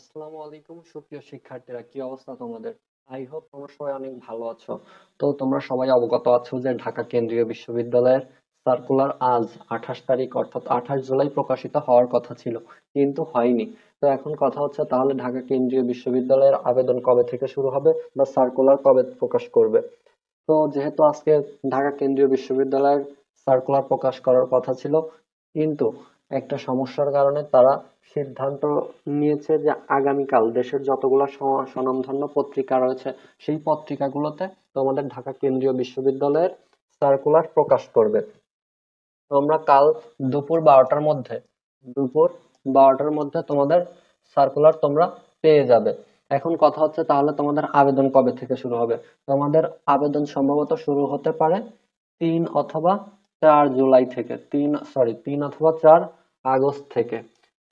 আসসালামু আলাইকুম। সুপ্রিয় শিক্ষার্থীরা, কি অবস্থা তোমাদের? আই হোপ তোমরা সবাই অনেক ভালো আছো। তো তোমরা সবাই অবগত আছো যে ঢাকা কেন্দ্রীয় বিশ্ববিদ্যালয়ের সার্কুলার আজ আঠাশ তারিখ, অর্থাৎ আঠাশ জুলাই প্রকাশিত হওয়ার কথা ছিল, কিন্তু হয়নি। তো এখন কথা হচ্ছে, তাহলে ঢাকা কেন্দ্রীয় বিশ্ববিদ্যালয়ের আবেদন কবে থেকে শুরু হবে বা সার্কুলার কবে প্রকাশ করবে? তো যেহেতু আজকে ঢাকা কেন্দ্রীয় বিশ্ববিদ্যালয়ের সার্কুলার প্রকাশ করার কথা ছিল, কিন্তু একটা সমস্যার কারণে তারা সিদ্ধান্ত নিয়েছে যে আগামীকাল দেশের যতগুলো স্বনামধন্য পত্রিকা রয়েছে, সেই পত্রিকাগুলোতে তোমাদের ঢাকা কেন্দ্রীয় বিশ্ববিদ্যালয়ের সার্কুলার প্রকাশ করবে। তোমরা কাল দুপুর বারোটার মধ্যে, দুপুর বারোটার মধ্যে তোমাদের সার্কুলার তোমরা পেয়ে যাবে। এখন কথা হচ্ছে তাহলে তোমাদের আবেদন কবে থেকে শুরু হবে? তোমাদের আবেদন সম্ভবত শুরু হতে পারে তিন অথবা চার জুলাই থেকে, তিন সরি তিন অথবা চার আগস্ট থেকে।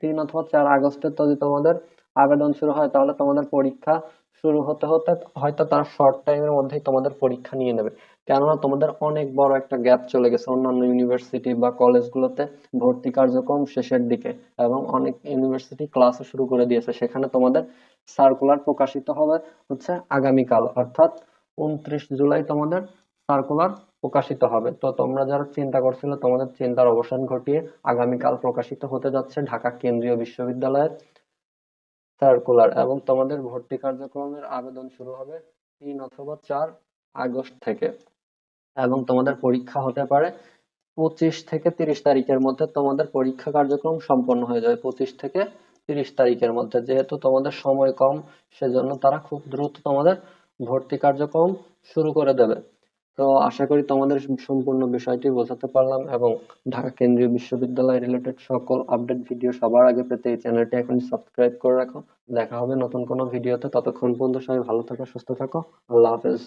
তিন অথবা চার আগস্টে যদি তোমাদের আবেদন শুরু হয়, তাহলে তোমাদের পরীক্ষা শুরু হতে হতে হয়তো তারা শর্ট টাইমের মধ্যেই তোমাদের পরীক্ষা নিয়ে নেবে। কেননা তোমাদের অনেক বড় একটা গ্যাপ চলে গেছে অন্যান্য ইউনিভার্সিটি বা কলেজগুলোতে ভর্তি কার্যক্রম শেষের দিকে এবং অনেক ইউনিভার্সিটি ক্লাসও শুরু করে দিয়েছে। সেখানে তোমাদের সার্কুলার প্রকাশিত হবে হচ্ছে আগামীকাল। অর্থাৎ উনত্রিশ জুলাই তোমাদের সার্কুলার প্রকাশিত হবে। তো তোমরা যারা চিন্তা করছিলে, তোমাদের চিন্তার অবসান ঘটিয়ে আগামীকাল প্রকাশিত হতে যাচ্ছে ঢাকা কেন্দ্রীয় বিশ্ববিদ্যালয়ের সার্কুলার এবং তোমাদের ভর্তি কার্যক্রমের আবেদন শুরু হবে তিন অথবা চার আগস্ট থেকে এবং তোমাদের পরীক্ষা হতে পারে পঁচিশ থেকে তিরিশ তারিখের মধ্যে। তোমাদের পরীক্ষা কার্যক্রম সম্পন্ন হয়ে যাবে পঁচিশ থেকে তিরিশ তারিখের মধ্যে। যেহেতু তোমাদের সময় কম, সেজন্য তারা খুব দ্রুত তোমাদের ভর্তি কার্যক্রম শুরু করে দেবে। তো আশা করি তোমাদের সম্পূর্ণ বিষয়টি বোঝাতে পারলাম এবং ঢাকা কেন্দ্রীয় বিশ্ববিদ্যালয় রিলেটেড সকল আপডেট ভিডিও সবার আগে পেতে এই চ্যানেলটি এখন সাবস্ক্রাইব করে রাখো। দেখা হবে নতুন কোনো ভিডিওতে ততক্ষণ পর্যন্ত সবাই ভালো থাকো, সুস্থ থাকো। আল্লাহ হাফেজ।